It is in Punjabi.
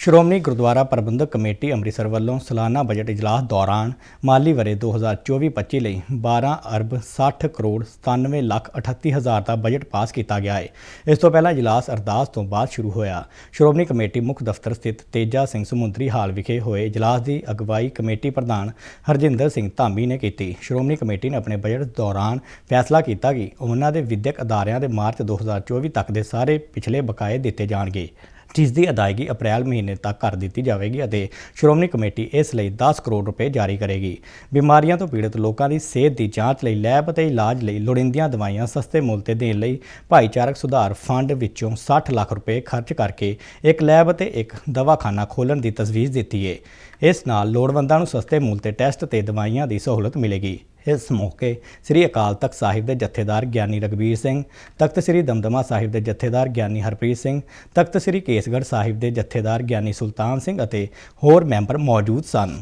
ਸ਼੍ਰੋਮਣੀ ਗੁਰਦੁਆਰਾ ਪ੍ਰਬੰਧਕ ਕਮੇਟੀ ਅੰਮ੍ਰਿਤਸਰ ਵੱਲੋਂ ਸਾਲਾਨਾ ਬਜਟ ਇਜਲਾਸ ਦੌਰਾਨ ਮਾਲੀ ਵਰੇ 2024-25 ਲਈ 12 ਅਰਬ 60 ਕਰੋੜ 97 ਲੱਖ 38 ਹਜ਼ਾਰ ਦਾ ਬਜਟ ਪਾਸ ਕੀਤਾ ਗਿਆ ਹੈ ਇਸ ਤੋਂ ਪਹਿਲਾਂ ਇਜਲਾਸ ਅਰਦਾਸ ਤੋਂ ਬਾਅਦ ਸ਼ੁਰੂ ਹੋਇਆ। ਸ਼੍ਰੋਮਣੀ ਕਮੇਟੀ ਮੁੱਖ ਦਫ਼ਤਰ ਸਥਿਤ ਤੇਜਾ ਸਿੰਘ ਸਮੁੰਦਰੀ ਹਾਲ ਵਿਖੇ ਹੋਏ ਇਜਲਾਸ ਦੀ ਅਗਵਾਈ ਕਮੇਟੀ ਪ੍ਰਧਾਨ ਹਰਜਿੰਦਰ ਸਿੰਘ ਧਾਮੀ ਨੇ ਕੀਤੀ। ਸ਼੍ਰੋਮਣੀ ਕਮੇਟੀ ਨੇ ਆਪਣੇ ਬਜਟ ਦੌਰਾਨ ਫੈਸਲਾ ਕੀਤਾ ਕਿ ਉਹਨਾਂ ਦੇ ਵਿਦਿਅਕ ਅਦਾਰਿਆਂ ਦੇ ਮਾਰਚ 2024 ਤੱਕ ਦੇ ਸਾਰੇ ਪਿਛਲੇ ਬਕਾਏ ਦਿੱਤੇ ਜਾਣਗੇ। ਜਿਸ ਦੀ ਅਦਾਇਗੀ ਅਪ੍ਰੈਲ ਮਹੀਨੇ ਤੱਕ ਕਰ ਦਿੱਤੀ ਜਾਵੇਗੀ ਅਤੇ ਸ਼੍ਰੋਮਣੀ ਕਮੇਟੀ ਇਸ ਲਈ 10 ਕਰੋੜ ਰੁਪਏ ਜਾਰੀ ਕਰੇਗੀ। ਬਿਮਾਰੀਆਂ ਤੋਂ ਪੀੜਤ ਲੋਕਾਂ ਦੀ ਸਿਹਤ ਦੀ ਜਾਂਚ ਲਈ ਲੈਬ ਅਤੇ ਇਲਾਜ ਲਈ ਲੋੜੀਂਦੀਆਂ ਦਵਾਈਆਂ ਸਸਤੇ ਮੁੱਲ ਤੇ ਦੇਣ ਲਈ ਭਾਈਚਾਰਕ ਸੁਧਾਰ ਫੰਡ ਵਿੱਚੋਂ 60 ਲੱਖ ਰੁਪਏ ਖਰਚ ਕਰਕੇ ਇੱਕ ਲੈਬ ਅਤੇ ਇੱਕ ਦਵਾਖਾਨਾ ਖੋਲ੍ਹਣ ਦੀ ਤਜਵੀਜ਼ ਦਿੱਤੀ ਹੈ ਇਸ ਨਾਲ ਲੋੜਵੰਦਾਂ ਨੂੰ ਸਸਤੇ ਮੁੱਲ ਤੇ ਟੈਸਟ ਤੇ ਦਵਾਈਆਂ ਦੀ ਸਹੂਲਤ ਮਿਲੇਗੀ। ਇਸ ਮੌਕੇ ਸ੍ਰੀ ਅਕਾਲ ਤਖਤ ਸਾਹਿਬ ਦੇ ਜਥੇਦਾਰ ਗਿਆਨੀ ਰਗਵੀਰ ਸਿੰਘ, ਤਖਤ ਸ੍ਰੀ ਦਮਦਮਾ ਸਾਹਿਬ ਦੇ ਜਥੇਦਾਰ ਗਿਆਨੀ ਹਰਪ੍ਰੀਤ ਸਿੰਘ, ਤਖਤ ਸ੍ਰੀ ਕੇਸਗੜ੍ਹ ਸਾਹਿਬ ਦੇ ਜਥੇਦਾਰ ਗਿਆਨੀ ਸੁਲਤਾਨ ਸਿੰਘ ਅਤੇ ਹੋਰ ਮੈਂਬਰ ਮੌਜੂਦ ਸਨ।